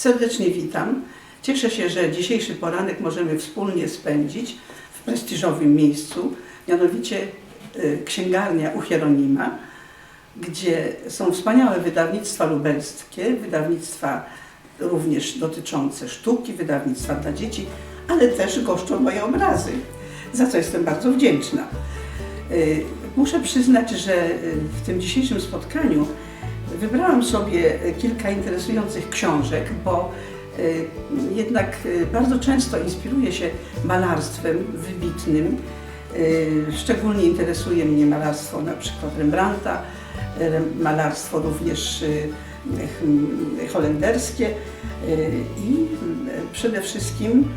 Serdecznie witam. Cieszę się, że dzisiejszy poranek możemy wspólnie spędzić w prestiżowym miejscu, mianowicie y, księgarnia u Hieronima, gdzie są wspaniałe wydawnictwa lubelskie, wydawnictwa również dotyczące sztuki, wydawnictwa dla dzieci, ale też goszczą moje obrazy, za co jestem bardzo wdzięczna. Y, Muszę przyznać, że y, w tym dzisiejszym spotkaniu wybrałam sobie kilka interesujących książek, bo y, jednak y, bardzo często inspiruję się malarstwem wybitnym. Szczególnie interesuje mnie malarstwo na przykład Rembrandta, malarstwo również holenderskie i przede wszystkim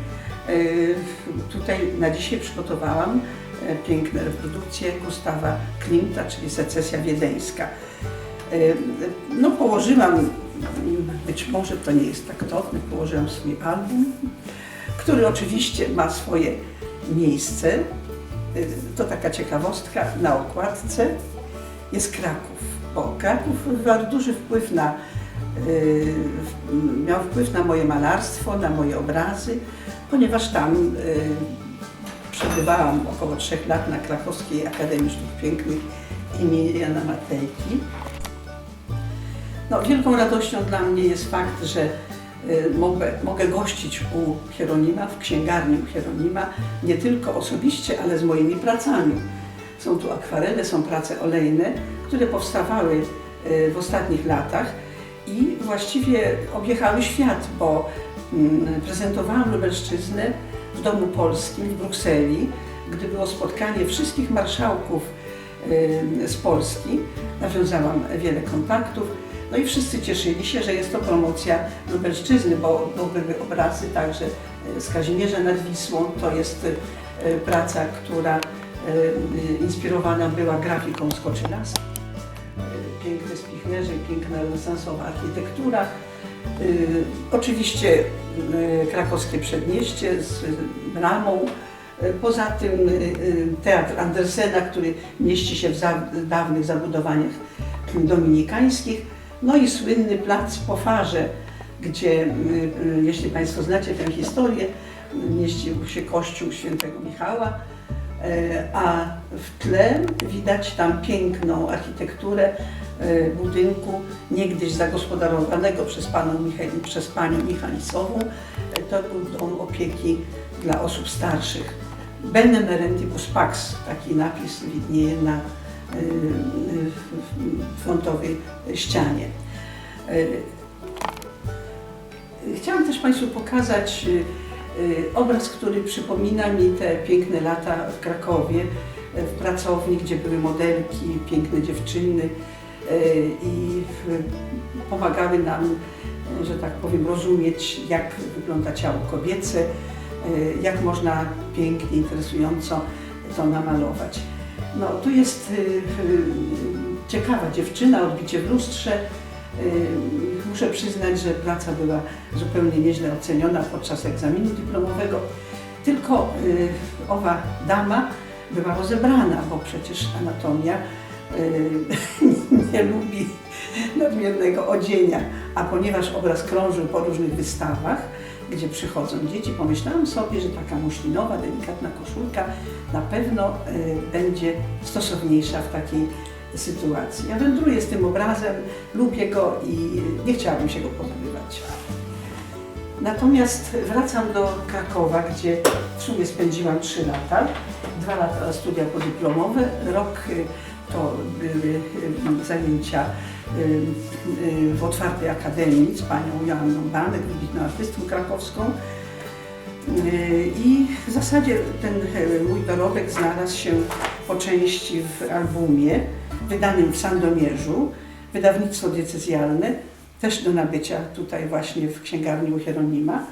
tutaj na dzisiaj przygotowałam e, piękne reprodukcje Gustawa Klimta, czyli secesja wiedeńska. E, No położyłam, być może to nie jest taktowne, położyłam swój album, który oczywiście ma swoje miejsce. E, To taka ciekawostka na okładce jest Kraków, bo Kraków wywarł duży wpływ na, w- miał wpływ na moje malarstwo, na moje obrazy, ponieważ tam Przebywałam około trzech lat na Krakowskiej Akademii Sztuk Pięknych imienia Matejki. No, wielką radością dla mnie jest fakt, że y, mogę, mogę gościć u Hieronima, w księgarni u Hieronima, nie tylko osobiście, ale z moimi pracami. Są tu akwarele, są prace olejne, które powstawały y, w ostatnich latach i właściwie objechały świat, bo mm, prezentowałam Lubelszczyznę w Domu Polskim w Brukseli, gdy było spotkanie wszystkich marszałków y, z Polski. Nawiązałam wiele kontaktów. No i wszyscy cieszyli się, że jest to promocja Lubelszczyzny, bo, bo były obrazy także y, z Kazimierza nad Wisłą. To jest y, praca, która y, inspirowana była grafiką Skoczylas. Y, Piękne spichlerze, piękna renesansowa architektura. Oczywiście krakowskie przedmieście z bramą. Poza tym teatr Andersena, który mieści się w dawnych zabudowaniach dominikańskich. No i słynny plac po Farze, gdzie, y, y, jeśli Państwo znacie tę historię, mieścił się kościół świętego Michała, y, a w tle widać tam piękną architekturę y, budynku, niegdyś zagospodarowanego przez, panią Michał, przez panią Michalisową. Y, To był dom opieki dla osób starszych. Benemerentibus Pax, taki napis widnieje na frontowej ścianie. Y, Chciałam też Państwu pokazać y, obraz, który przypomina mi te piękne lata w Krakowie, w pracowni, gdzie były modelki, piękne dziewczyny y, i pomagały nam, że tak powiem, rozumieć, jak wygląda ciało kobiece, jak można pięknie, interesująco to namalować. No, tu jest y, y, ciekawa dziewczyna, odbicie w lustrze. Y, Muszę przyznać, że praca była zupełnie nieźle oceniona podczas egzaminu dyplomowego. Tylko owa dama była rozebrana, bo przecież anatomia nie lubi nadmiernego odzienia. A ponieważ obraz krążył po różnych wystawach, gdzie przychodzą dzieci, pomyślałam sobie, że taka muślinowa, delikatna koszulka na pewno y, będzie stosowniejsza w takiej sytuacji. Ja wędruję z tym obrazem, lubię go i nie chciałabym się go pozbywać. Natomiast wracam do Krakowa, gdzie w sumie spędziłam 3 lata. Dwa lata studia podyplomowe, rok to były y, zajęcia y, y, w otwartej akademii z panią Joanną Banek, wybitną artystką krakowską. I w zasadzie ten mój dorobek znalazł się po części w albumie wydanym w Sandomierzu, wydawnictwo diecezjalne, też do nabycia tutaj właśnie w księgarni u Hieronima.